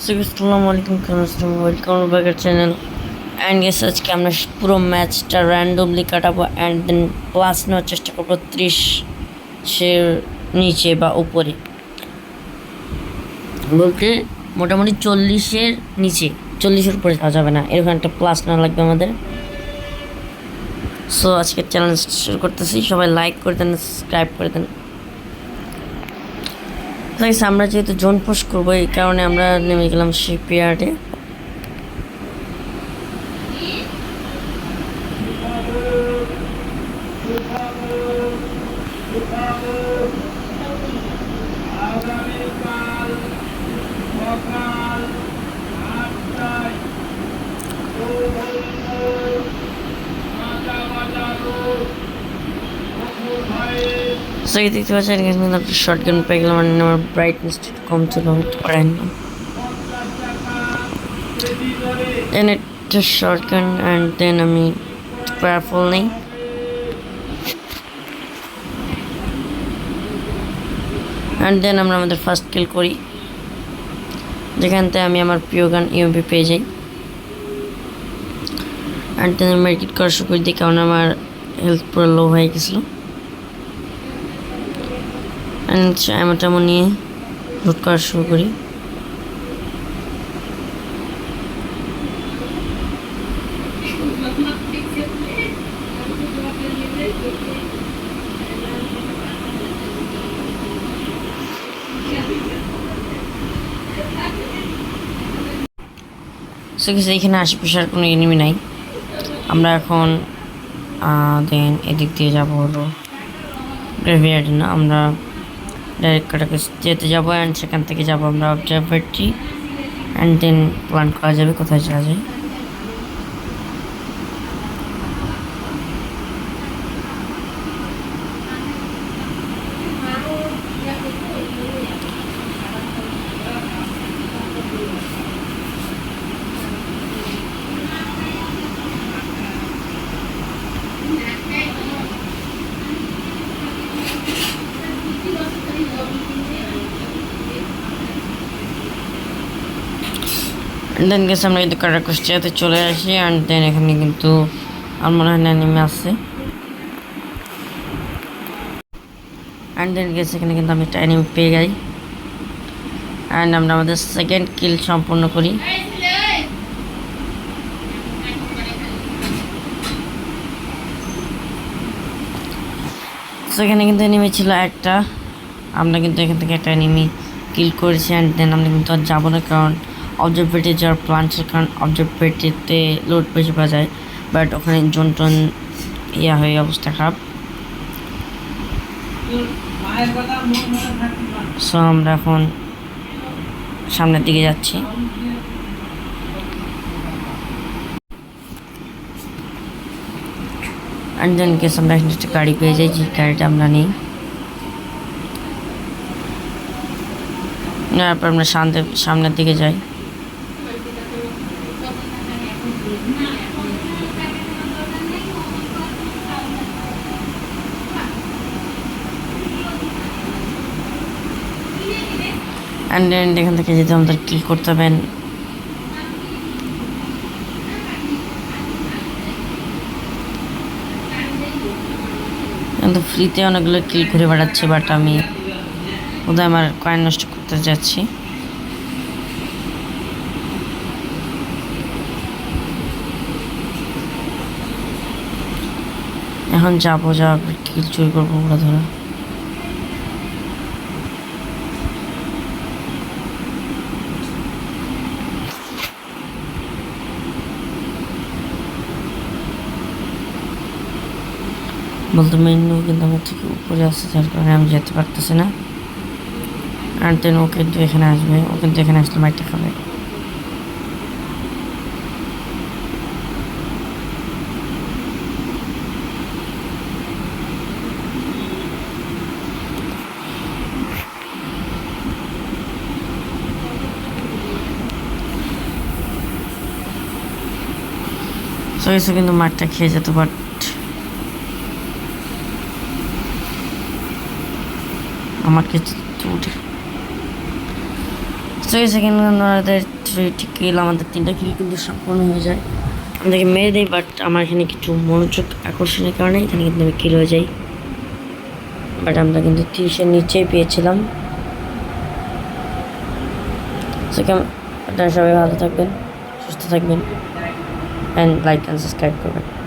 আসসালামু আলাইকুম, কেমন ওয়েলকাম ব্যাকের চ্যানেল অ্যান্ড গেস আজকে আমরা পুরো ম্যাচটা র্যান্ডমলি কাটাবো অ্যান্ড দেন প্লাস নেওয়ার চেষ্টা করব ত্রিশের নিচে বা উপরে। বলতে মোটামুটি চল্লিশের নিচে, চল্লিশের উপরে যাওয়া যাবে না। এরকম একটা প্লাস নেওয়া লাগবে আমাদের। সো আজকের চ্যানেল শুরু করতেছি। সবাই লাইক করে দেন সাবস্ক্রাইব করে দেন। গাইস আমরা যেহেতু জোন পোস্ট করব এই কারণে আমরা নেমে গেলাম শিপইয়ার্ডে। আগামীকাল সকাল সো দেখতে পাচ্ছেন কিন্তু একটা শর্ট গান পেয়ে গেলাম মানে আমার ব্রাইটনেস একটু কম ছিল হতে পারেন দেন একটা শর্ট গান অ্যান্ড দেন আমি প্যারাফল নেই অ্যান্ড দেন আমরা আমাদের ফার্স্ট কিল করি যেখান থেকে আমি আমার প্রিয় গান ইউএমপি পেয়ে যাই। অ্যান্ড দেন মেডিকেট করা শুরু করে দিই কারণ আমার হেলথ পুরো লো হয়ে গেছিল। এমন টেমন নিয়ে লুট করা শুরু করি। কিছু এখানে আশেপাশে আর কোনো এনিমি নাই। আমরা এখন দেন এদিক দিয়ে যাব হলো গ্রেভিয়ার্ড না, আমরা ডাইরেক্ট যেতে যাব অ্যান্ড সেখান থেকে যাব আমরা অবজারভেটরি অ্যান্ড দেন প্ল্যান করা যাবে কোথায় যাওয়া যায় দেন গেছে আমরা কিন্তু কাটাকুষ্টিয়াতে চলে আসি অ্যান্ড দেন এখানে কিন্তু আমার মনে হয় না নেমে আসছে অ্যান্ড দেন গেছে এখানে কিন্তু আমি একটা অ্যানিমে পেয়ে যাই। অ্যান্ড আমরা আমাদের সেকেন্ড কিল সম্পূর্ণ করি। এখানে কিন্তু এনিমি ছিল একটা। আমরা কিন্তু এখান থেকে একটা এনিমি কিল করেছি অ্যান্ড দেন আমরা কিন্তু আর যাব না, কারণ অবজারভেটরি যাওয়ার প্লান্টের কারণ অবজারভেটরিতে লোড বেশি পাওয়া যায় বাট ওখানে জোন টোন ইয়া হয়ে অবস্থা খারাপ। সো আমরা এখন সামনের দিকে যাচ্ছি। অ্যান্ড দেন কেস আমরা এখানে একটা গাড়ি পেয়ে যাই, যে গাড়িটা আমরা নিই। নেওয়ার পর আমরা সামনে, সামনের দিকে যাই। অ্যান্ড এখান থেকে যেতে আমাদের কিল করতে হবে? কিন্তু ফ্রিতে অনেকগুলো কিল করে বেড়াচ্ছে বাট আমি বোধহয় আমার কয়েন নষ্ট করতে যাচ্ছি। এখন যাব যাওয়ার পর কিল চুরি করব ওরা ধরা। বলতে মেনু কিন্তু আমার থেকে উপরে আসছে যার কারণে আমি যেতে পারতেছি না। আর দেন ও কিন্তু এখানে আসবে, ও কিন্তু এখানে আসলে মাইকটা খাবে। সো এসে কিন্তু মাঠটা খেয়ে যেত বাট আমার কিছু উঠে সেকেন্ড আমাদের থ্রিটি কিল আমাদের তিনটা কিল কিন্তু সম্পূর্ণ হয়ে যায়। আমাদেরকে মেরে দেয় বাট আমার এখানে কিছু মনোযোগ আকর্ষণের কারণে এখানে কিন্তু আমি কিল হয়ে যাই। বাট আমরা কিন্তু তিরিশের নিচেই পেয়েছিলাম। সবাই ভালো থাকবেন, সুস্থ থাকবেন। অ্যান্ড লাইক অ্যান্ড সাবস্ক্রাইব করবেন